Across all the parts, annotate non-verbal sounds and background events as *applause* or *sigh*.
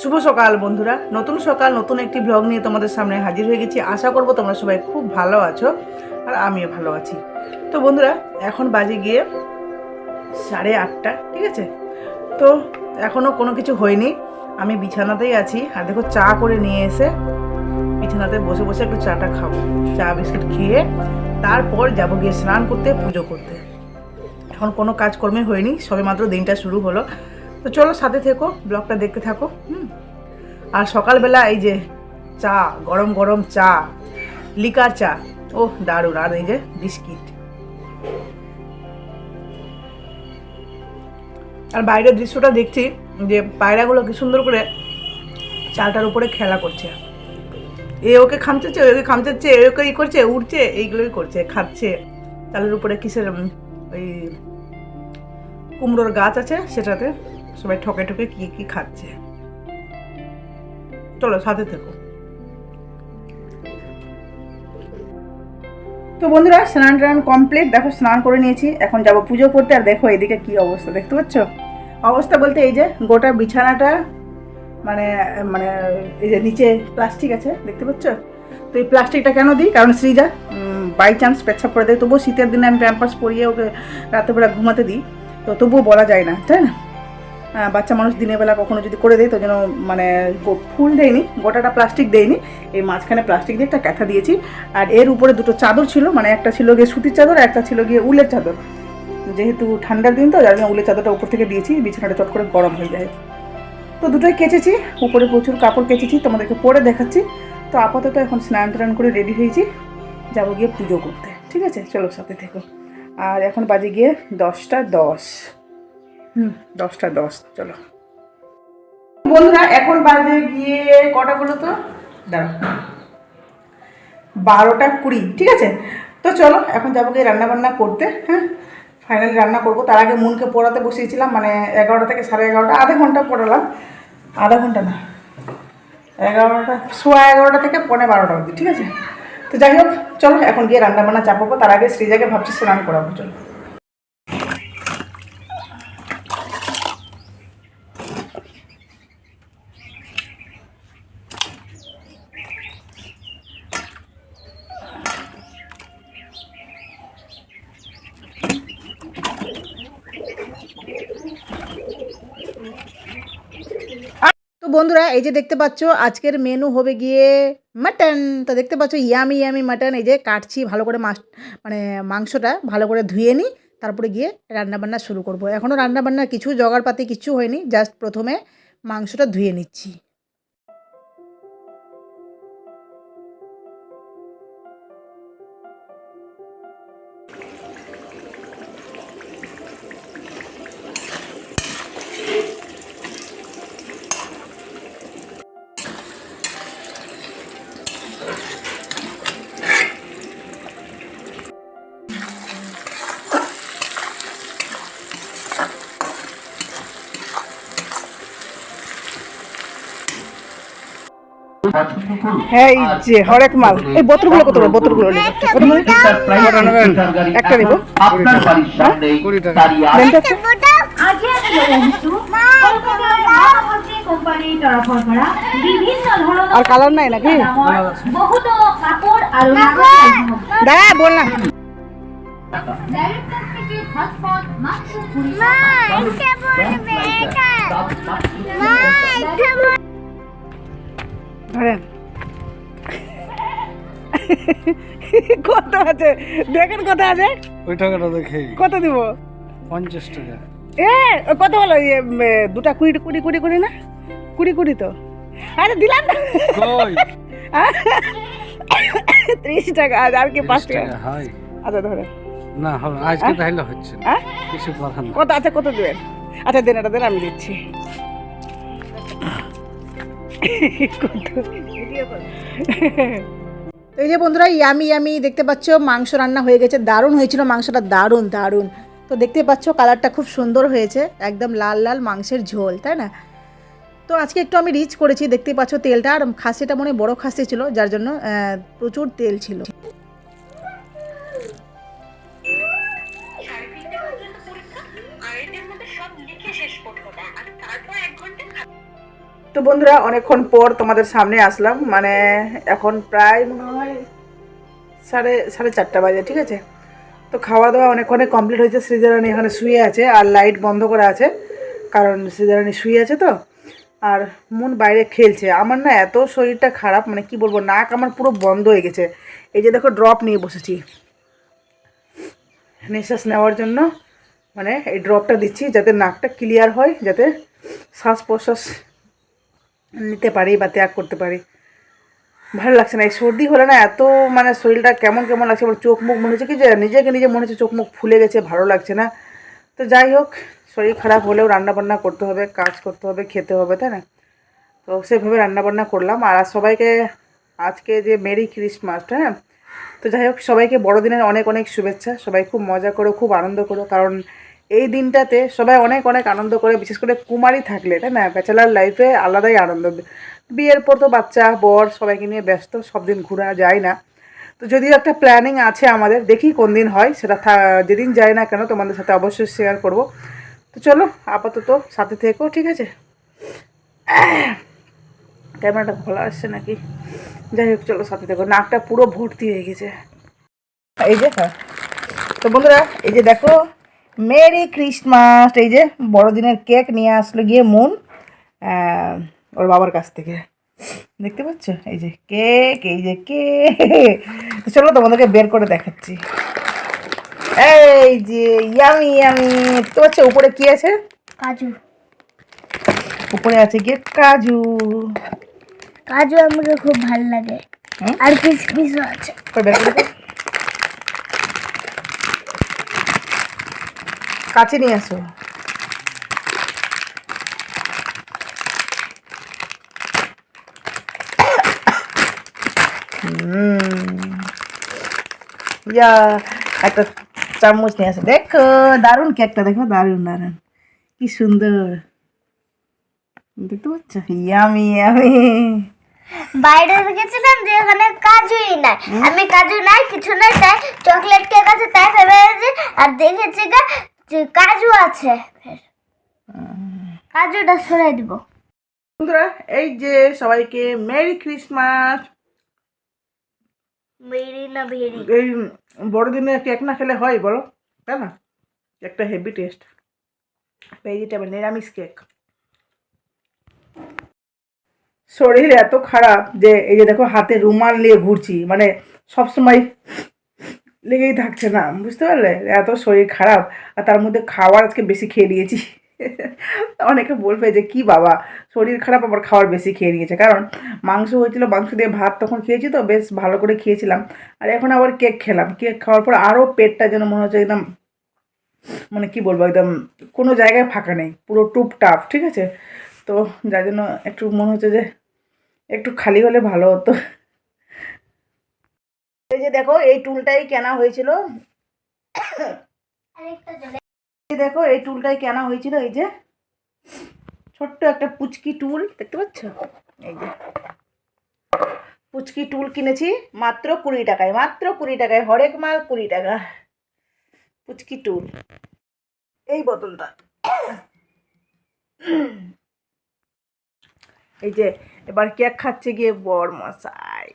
শুভ সকাল বন্ধুরা। নতুন সকাল, নতুন একটি ব্লগ নিয়ে তোমাদের সামনে হাজির হয়ে গেছি। আশা করব তোমরা সবাই খুব ভালো আছো আর আমিও ভালো আছি। তো বন্ধুরা, এখন বাজে গিয়ে সাড়ে আটটা, ঠিক আছে? তো এখনও কোনো কিছু হয়নি। আমি বিছানাতেই আছি আর দেখো চা করে নিয়ে এসে বিছানাতে বসে বসে একটু চাটা খাব, চা, বিস্কিট খেয়ে তারপর যাব গিয়ে স্নান করতে, পুজো করতে। এখন কোনো কাজকর্মে হয়নি, সবে মাত্র দিনটা শুরু হলো। তো চলো সাথে থেকো, ব্লগটা দেখতে থাকো, হুম? আর সকালবেলা এই যে চা, গরম গরম চা, লিকার চা, ও দারুণ, আর এই যে বিস্কিট। আর বাইরের দৃশ্যটা দেখছি যে পায়রাগুলো কি সুন্দর করে চালটার উপরে খেলা করছে। এ ওকে খামচাচ্ছে ওকে খামচাচ্ছে, এ ওকে ই করছে উঠছে এইগুলোই করছে, খাচ্ছে। চালের উপরে কিসের ওই কুমড়োর গাছ আছে সেটাতে সবাই ঠকে ঠকে কি কি খাচ্ছে। চলো, সাথে থেকো। তো বন্ধুরা, স্নান টান কমপ্লিট দেখো, স্নান করে নিয়েছি। এখন যাব পুজো করতে। আর দেখো, এদিকে কি অবস্থা, দেখতে পাচ্ছ? অবস্থা বলতে এই যে, গোটা বিছানাটা মানে মানে এই যে নিচে প্লাস্টিক আছে, দেখতে পাচ্ছ? তো এই প্লাস্টিকটা কেন দিই? কারণ সৃজা বাই চান্স পেচ্ছাপ করে দেয়। তবুও শীতের দিনে আমি প্যাম্পাস পরিয়ে ওকে রাত্রেবেলা ঘুমাতে দিই। তো তবুও বলা যায় না, তাই না? বাচ্চা মানুষ দিনের বেলা কখনো যদি করে দেয়, তো যেন মানে ফুল দেয়নি, গোটাটা প্লাস্টিক দেয়নি। এই মাঝখানে প্লাস্টিক দিয়ে একটা ক্যাথা দিয়েছি। আর এর উপরে দুটো চাদর ছিল মানে একটা ছিল গিয়ে সুতির চাদর একটা ছিল গিয়ে উলের চাদর। যেহেতু ঠান্ডার দিন তো, যার জন্য উলের চাদরটা উপর থেকে দিয়েছি, বিছানাটা চট করে গরম হয়ে যায়। তো দুটোই কেচেছি, উপরে প্রচুর কাপড় কেচেছি, তোমাদেরকে পরে দেখাচ্ছি। তো আপাতত এখন স্নান টান করে রেডি হয়েছি, যাব গিয়ে পুজো করতে। ঠিক আছে? চলো সাথে থেকো। আর এখন বাজে গিয়ে দশটা দশ। হুম, দশটা দশ, চলো। বন্ধুরা, এখন বাজে গিয়ে কটা বলো তো? দাঁড়াও। বারোটা কুড়ি, ঠিক আছে? তো চলো, এখন যাব গিয়ে রান্না বান্না করতে হ্যাঁ? ফাইনালি রান্না করব। তার আগে মনকে পড়াতে বসিয়েছিলাম মানে এগারোটা থেকে সাড়ে এগারোটা, আধা ঘণ্টা পড়ালাম। আধা ঘণ্টা না, এগারোটা, সোয়া এগারোটা থেকে পনেরো বারোটা অবধি, ঠিক আছে? তো যাই হোক, চলো, এখন গিয়ে রান্না বান্না চাপাবো। তার আগে শ্রীজাকে ভাবছি স্নান করাবো, চলো তো বন্ধুরা, এই যে দেখতে পাচ্ছ, আজকের মেনু হবে গিয়ে মাটন তো দেখতে পাচ্ছ ইয়ামি ইয়ামি মাটন এই যে কাটছি, ভালো করে মাছ মানে মাংসটা ভালো করে ধুয়ে নিই, তারপরে গিয়ে রান্নাবান্না শুরু করব। এখনও রান্নাবান্নার কিছু, জোগাড়পাতি কিছু হয়নি জাস্ট প্রথমে মাংসটা ধুয়ে নিচ্ছি। হ্যাঁ এই যে হরেক মাল। এই বোতলগুলো কত করে বোতলগুলো নেব কত করে? একটা নেব। আপনার বাড়ির সামনে আর কালার নাই নাকি? দাদা বল না। ধরেন। কত আছে? দেখেন কত আছে? ওই টাকাটা দেখে। কত দিব? পঞ্চাশ টাকা। এ কত হলো ইয়ে দুটা কুড়ি কুড়ি কুড়ি কুড়ি না? কুড়ি কুড়ি তো। আরে দিলাম না। ত্রিশ টাকা আর কি পাঁচ টাকা আচ্ছা ধরে না হবে আজকে তাহলে হচ্ছে কিছু কথা কত আছে কত দেবেন? আচ্ছা দেন এটা দেন আমি দিচ্ছি। কত? তো এই যে বন্ধুরা, ইয়ামি ইয়ামি, দেখতে পাচ্ছ মাংস রান্না হয়ে গেছে, দারুণ হয়েছিল, মাংসটা দারুণ দারুণ। তো দেখতে পাচ্ছ কালারটা খুব সুন্দর হয়েছে, একদম লাল লাল মাংসের ঝোল, তাই না? তো আজকে একটু আমি রিচ করেছি, দেখতে পাচ্ছ তেলটা, আর খাসিটা মনে বড় খাসি ছিল, যার জন্য প্রচুর তেল ছিল। সব লিখে শেষ আর তারপর এক ঘণ্টা তো বন্ধুরা, অনেকক্ষণ পর তোমাদের সামনে আসলাম। মানে এখন প্রায় মনে হয় সাড়ে সাড়ে চারটা বাজে, ঠিক আছে? তো খাওয়া দাওয়া অনেকক্ষণে কমপ্লিট হয়েছে। সৃজারানী এখানে শুয়ে আছে আর লাইট বন্ধ করা আছে, কারণ সৃজারানী শুয়ে আছে তো। আর মন বাইরে খেলছে। আমার না এত শরীরটা খারাপ মানে কি বলব, নাক আমার পুরো বন্ধ হয়ে গেছে। এই যে দেখো ড্রপ নিয়ে বসেছি। নিঃশ্বাস নেওয়ার জন্য মানে এই ড্রপটা দিচ্ছি যাতে নাকটা ক্লিয়ার হয়, যাতে শ্বাস প্রশ্বাস নিতে পারি বা ত্যাগ করতে পারি। ভালো লাগছে না। এই সর্দি হলে না এত মানে শরীরটা কেমন কেমন লাগছে, আমার চোখ মুখ মনে হচ্ছে কি যে নিজেকে নিজে মনে হচ্ছে চোখ মুখ ফুলে গেছে, ভালো লাগছে না। তো যাই হোক, শরীর খারাপ হলেও রান্নাবান্না করতে হবে, কাজ করতে হবে, খেতে হবে, তাই না? তো সেভাবে রান্নাবান্না করলাম। আর সবাইকে আজকে যে মেরি ক্রিসমাস হ্যাঁ তো যাই হোক, সবাইকে বড়দিনের অনেক অনেক শুভেচ্ছা। সবাই খুব মজা করো, খুব আনন্দ করো। কারণ এই দিনটাতে সবাই অনেক অনেক আনন্দ করে, বিশেষ করে কুমারী থাকলে, তাই না? ব্যাচেলার লাইফে আলাদাই আনন্দ। বিয়ের পর তো বাচ্চা, বর, সবাইকে নিয়ে ব্যস্ত, সব দিন ঘোরা যায় না। তো যদিও একটা প্ল্যানিং আছে আমাদের, দেখি কোন দিন হয়, সেটা যেদিন যায় না কেন তোমাদের সাথে অবশ্যই শেয়ার করব। তো চলো, আপাতত সাথে থেকো, ঠিক আছে? ক্যামেরাটা খোলা আসছে নাকি? যাই হোক, চলো সাথে দেখো নাকটা পুরো ভর্তি হয়ে গেছে। এই যে হ্যাঁ। তো বন্ধুরা, এই যে দেখো মেরি ক্রিসমাস এই যে বড়দিনের কেক নিয়ে আসলো গিয়ে মন ওর বাবার কাছ থেকে। দেখতে পাচ্ছ? এই যে কেক এই যে কেক। চলো তোমাদেরকে বের করে দেখাচ্ছি। এই যে ইয়ামি ইয়ামি দেখতে পাচ্ছ উপরে কি আছে? কাজু। উপরে আছে গিয়ে কাজু। কাজু আমাকে খুব ভালো লাগে? আর কিসমিসও আছে। কই বের করে কাছে নিয়ে আসো। ইয়া একটা চামচ নিয়ে আসো। দেখো দারুণ কেকটা দেখো দারুণ দারুণ। কি সুন্দর। দেখতে পাচ্ছ? Yummy yummy. বাইরে গেছিলাম যে ওখানে কাজুই নাই। আমি কাজু নাই কিছু নাই তাই চকলেট কেক আছে তাই ভেবেছি আর দেখেছি গা যে কাজু আছে। কাজুটা সরাই দিব। বন্ধুরা এই যে সবাইকে মেরি ক্রিসমাস। মেরি না ভেরি। এই বড়দিনে কেক না খেলে হয় বলো? তাই না? একটা হেভি টেস্ট ভেজিটেবল নিরামিষ কেক। শরীর এত খারাপ যে এই যে দেখো হাতে রুমাল নিয়ে ঘুরছি। মানে সবসময় লেগেই থাকছে না, বুঝতে পারলে? এত শরীর খারাপ আর তার মধ্যে খাওয়ার আজকে বেশি খেয়ে নিয়েছি। *laughs* অনেকে বলবে যে, কি বাবা, শরীর খারাপ আবার খাওয়ার বেশি খেয়ে নিয়েছে। কারণ মাংস হয়েছিল, মাংস দিয়ে ভাত তখন খেয়েছি তো, বেশ ভালো করে খেয়েছিলাম। আর এখন আবার কেক খেলাম। কেক খাওয়ার পর আরও পেটটা যেন মনে হচ্ছে একদম মানে কি বলব, একদম কোনো জায়গায় ফাঁকা নেই, পুরো টুপ টুপটাপ, ঠিক আছে? তো যার জন্য একটু মনে হচ্ছে যে, একটু খালি হলে ভালো হতো। এই যে দেখো এই টুলটাই কেনা হয়েছিল। দেখো এই টুলটাই কেনা হয়েছিল এই যে। ছোট্ট একটা পুচকি টুল দেখতে পাচ্ছ? এই যে। পুচকি টুল কিনেছি মাত্র কুড়ি টাকায় মাত্র কুড়ি টাকায় হরেক মাল কুড়ি টাকা। পুচকি টুল। এই বোতলটা। এই যে এবার কেক খাচ্ছে গিয়ে বর মশাই।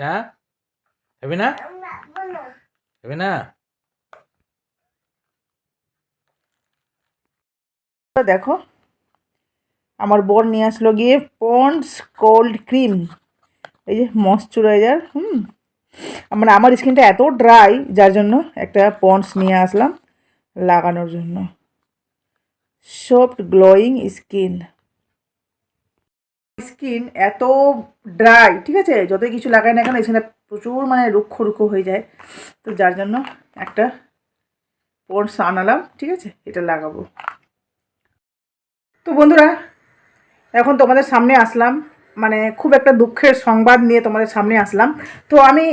হ্যাঁ হবে না? হবে না? দেখো, আমার বর নিয়ে আসলো গিয়ে পন্ডস কোল্ড ক্রিম। এই যে ময়শ্চারাইজার, হুম? মানে আমার স্কিনটা এত ড্রাই, যার জন্য একটা পন্ডস নিয়ে আসলাম লাগানোর জন্য। Soft glowing skin. স্কিন এত ড্রাই ঠিক আছে? যতই কিছু লাগাই না কেন এখানে প্রচুর মানে রুক্ষ রুক্ষ হয়ে যায়। তো যার জন্য একটা পন্ডস আনালাম, ঠিক আছে? এটা লাগাবো। তো বন্ধুরা, এখন তোমাদের সামনে আসলাম। মানে খুব একটা দুঃখের সংবাদ নিয়ে তোমাদের সামনে আসলাম। তো আমি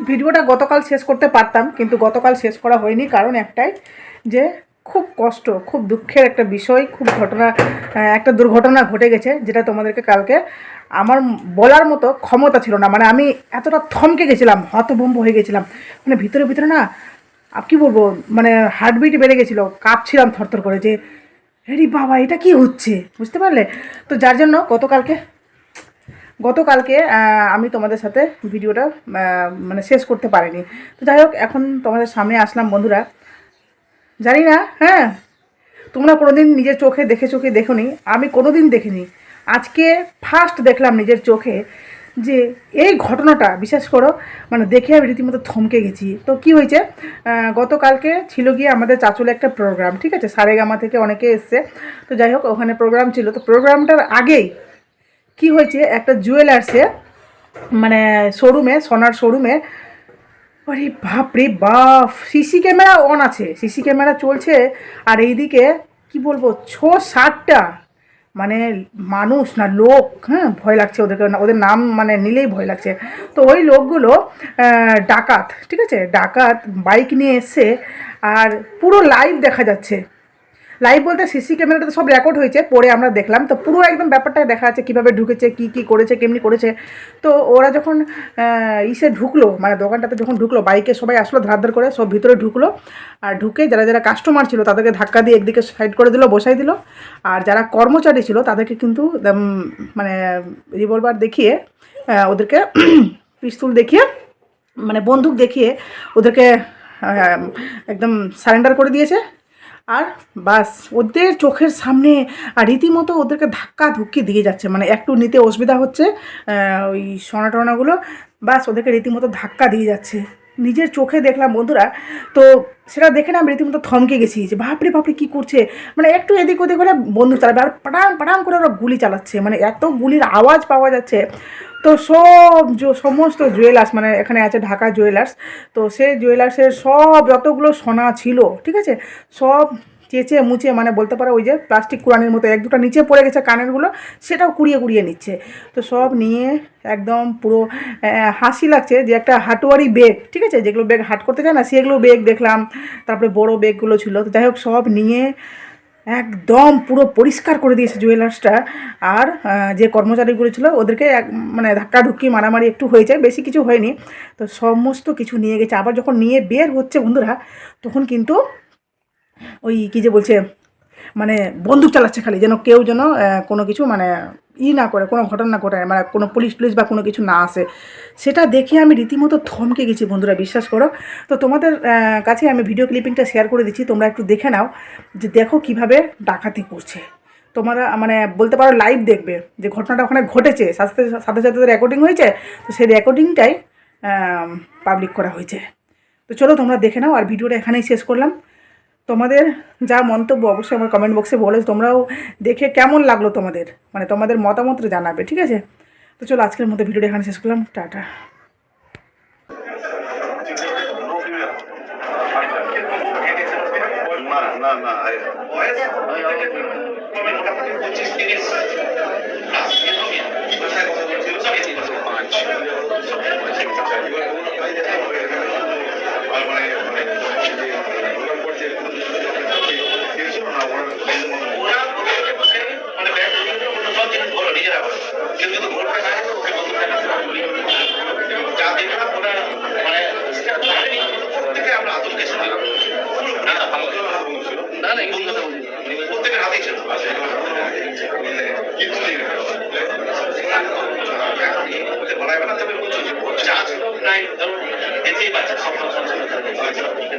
ভিডিওটা গতকাল শেষ করতে পারতাম, কিন্তু গতকাল শেষ করা হয়নি। কারণ একটাই যে খুব কষ্ট, খুব দুঃখের একটা বিষয়, খুব ঘটনা একটা দুর্ঘটনা ঘটে গেছে যেটা তোমাদেরকে কালকে আমার বলার মতো ক্ষমতা ছিল না। মানে আমি এতটা থমকে গেছিলাম, হতভম্ব হয়ে গেছিলাম। মানে ভিতরে ভিতরে না কী বলব মানে হার্টবিট বেড়ে গেছিল, কাঁপছিলাম থরথর করে যে হেরি বাবা, এটা কি হচ্ছে? বুঝতে পারলে? তো যার জন্য গতকালকে গতকালকে আমি তোমাদের সাথে ভিডিওটা মানে শেষ করতে পারিনি। তো যাই হোক, এখন তোমাদের সামনে আসলাম বন্ধুরা। জানি না হ্যাঁ। তোমরা কোনোদিন নিজের চোখে দেখে চোখে দেখোনি, আমি কোনোদিন দেখিনি। আজকে ফার্স্ট দেখলাম নিজের চোখে যে এই ঘটনাটা বিশেষ করো মানে দেখে আমি রীতিমতো থমকে গেছি। তো কি হয়েছে? গতকালকে ছিল গিয়ে আমাদের চাচলে একটা প্রোগ্রাম ঠিক আছে? সারেগামা থেকে অনেকে এসছে। তো যাই হোক, ওখানে প্রোগ্রাম ছিল। তো প্রোগ্রামটার আগেই কি হয়েছে? একটা জুয়েলার্সে মানে শোরুমে সোনার শোরুমে আরে বাপ রে বাপ সিসি ক্যামেরা অন আছে সিসি ক্যামেরা চলছে, আর এইদিকে কি বলব ছ সাতটা মানে মানুষ না, লোক হ্যাঁ ভয় লাগছে ওদেরকে ওদের নাম মানে নিলেই ভয় লাগছে। তো ওই লোকগুলো ডাকাত, ঠিক আছে? ডাকাত, বাইক নিয়ে এসে আর পুরো লাইভ দেখা যাচ্ছে। লাইভ বলতে সিসি ক্যামেরাতে সব রেকর্ড হয়েছে, পরে আমরা দেখলাম। তো পুরো একদম ব্যাপারটা দেখা যাচ্ছে কীভাবে ঢুকেছে, কি কি করেছে, কেমনি করেছে। তো ওরা যখন ইসে ঢুকলো মানে দোকানটাতে যখন ঢুকলো, বাইকে সবাই আসলো ধার করে, সব ভিতরে ঢুকলো। আর ঢুকে যারা যারা কাস্টমার ছিল, তাদেরকে ধাক্কা দিয়ে একদিকে সাইড করে দিল, বসাই দিল। আর যারা কর্মচারী ছিল, তাদেরকে কিন্তু মানে রিভলভার দেখিয়ে ওদেরকে *clears throat* পিস্তুল দেখিয়ে মানে বন্দুক দেখিয়ে ওদেরকে একদম সারেন্ডার করে দিয়েছে। আর বাস, ওদের চোখের সামনে আর রীতিমতো ওদেরকে ধাক্কা ধুক্কি দিয়ে যাচ্ছে। মানে একটু নিতে অসুবিধা হচ্ছে ওই সোনা টোনাগুলো বাস ওদেরকে রীতিমতো ধাক্কা দিয়ে যাচ্ছে। নিজের চোখে দেখলাম, বন্ধুরা। তো সেটা দেখে না আমি রীতিমতো থমকে গেছি যে, বাপরে বাপরে, কী করছে? মানে একটু এদিক ওদিক করে বন্ধু চালাবে, আর পাটাং পাটাং করে ওরা গুলি চালাচ্ছে। মানে এত গুলির আওয়াজ পাওয়া যাচ্ছে। তো সব সমস্ত জুয়েলার্স মানে এখানে আছে ঢাকা জুয়েলার্স, তো সে জুয়েলার্সের সব যতগুলো সোনা ছিল, ঠিক আছে? সব চেঁচে মুচে মানে বলতে পারো ওই যে প্লাস্টিক কুড়ানির মতো, এক দুটো নিচে পড়ে গেছে কানেরগুলো, সেটাও কুড়িয়ে কুড়িয়ে নিচ্ছে। তো সব নিয়ে একদম পুরো হাসি লাগছে যে একটা হাটুয়ারি বেগ ঠিক আছে? যেগুলো বেগ হাট করতে যায় না, সেগুলো বেগ দেখলাম, তারপরে বড় বেগগুলো ছিল। তো যাই হোক, সব নিয়ে একদম পুরো পরিষ্কার করে দিয়েছে জুয়েলার্সটা আর যে কর্মচারীগুলো ছিল, ওদেরকে এক মানে ধাক্কাধুক্কি মারামারি একটু হয়েছে, বেশি কিছু হয়নি। তো সমস্ত কিছু নিয়ে গেছে। আবার যখন নিয়ে বের হচ্ছে বন্ধুরা, তখন কিন্তু ওই কী যে বলছে মানে বন্দুক চালাচ্ছে খালি, যেন কেউ যেন কোনো কিছু মানে ই না করে, কোনো ঘটনা না ঘটায় মানে কোনো পুলিশ টুলিশ বা কোনো কিছু না আসে। সেটা দেখে আমি রীতিমতো থমকে গেছি, বন্ধুরা, বিশ্বাস করো। তো তোমাদের কাছে আমি ভিডিও ক্লিপিংটা শেয়ার করে দিচ্ছি, তোমরা একটু দেখে নাও যে দেখো কীভাবে ডাকাতি করছে। তোমরা মানে বলতে পারো লাইভ দেখবে যে ঘটনাটা ওখানে ঘটেছে, সাথে সাথে সাথে রেকর্ডিং হয়েছে, তো সেই রেকর্ডিংটাই পাবলিক করা হয়েছে। তো চলো তোমরা দেখে নাও, আর ভিডিওটা এখানেই শেষ করলাম। তোমাদের যা মন্তব্য অবশ্যই আমার কমেন্ট বক্সে বলে তোমরাও দেখে কেমন লাগল তোমাদের মানে তোমাদের মতামত জানাবে ঠিক আছে তো চলো আজকের মতো ভিডিওটা এখানে শেষ করলাম টাটা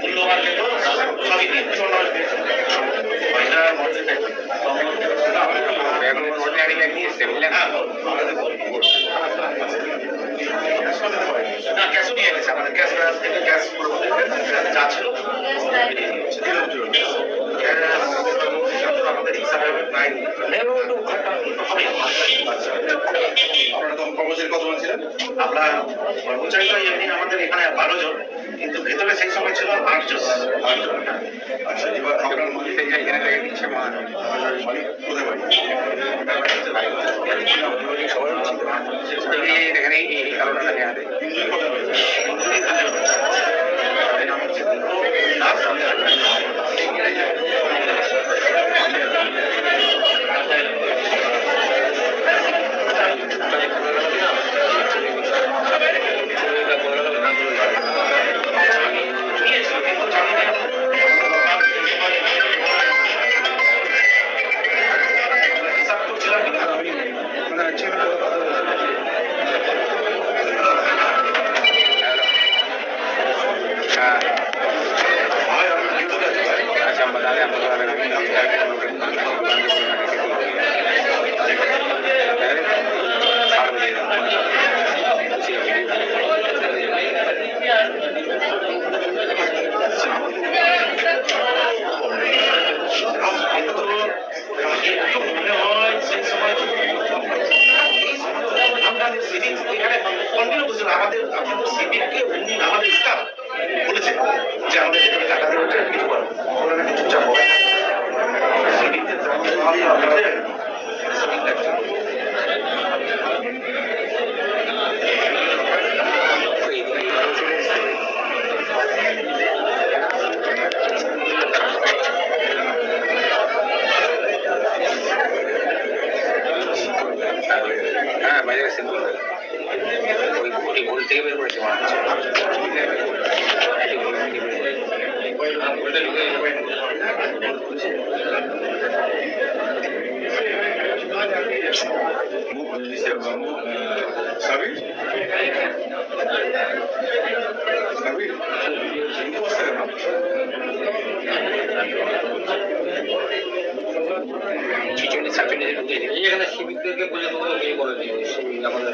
মূল্যবান সবই দিয়ে পয়সা মধ্যে এখন অর্ডিনারি ব্যাগ নিয়ে এসছে বুঝলে হ্যাঁ না ক্যাশও নিয়ে গেছে ক্যাশ থেকে গ্যাস যা ছিল আমাদের হিসাবে আপনারা তখন কর্মচারী কথা জন ছিলেন আমরা কর্মচারী তো এমনি আমাদের এখানে বারো জন, কিন্তু ভেতরে সেই সময় ছিল আট জন। আচ্ছা এখানে সবাই এখানে এই কারণটা লাগে আমাদের Obrigado. এখানে সিভিকদেরকে বলে দেবো ইয়ে করে দিই আমাদের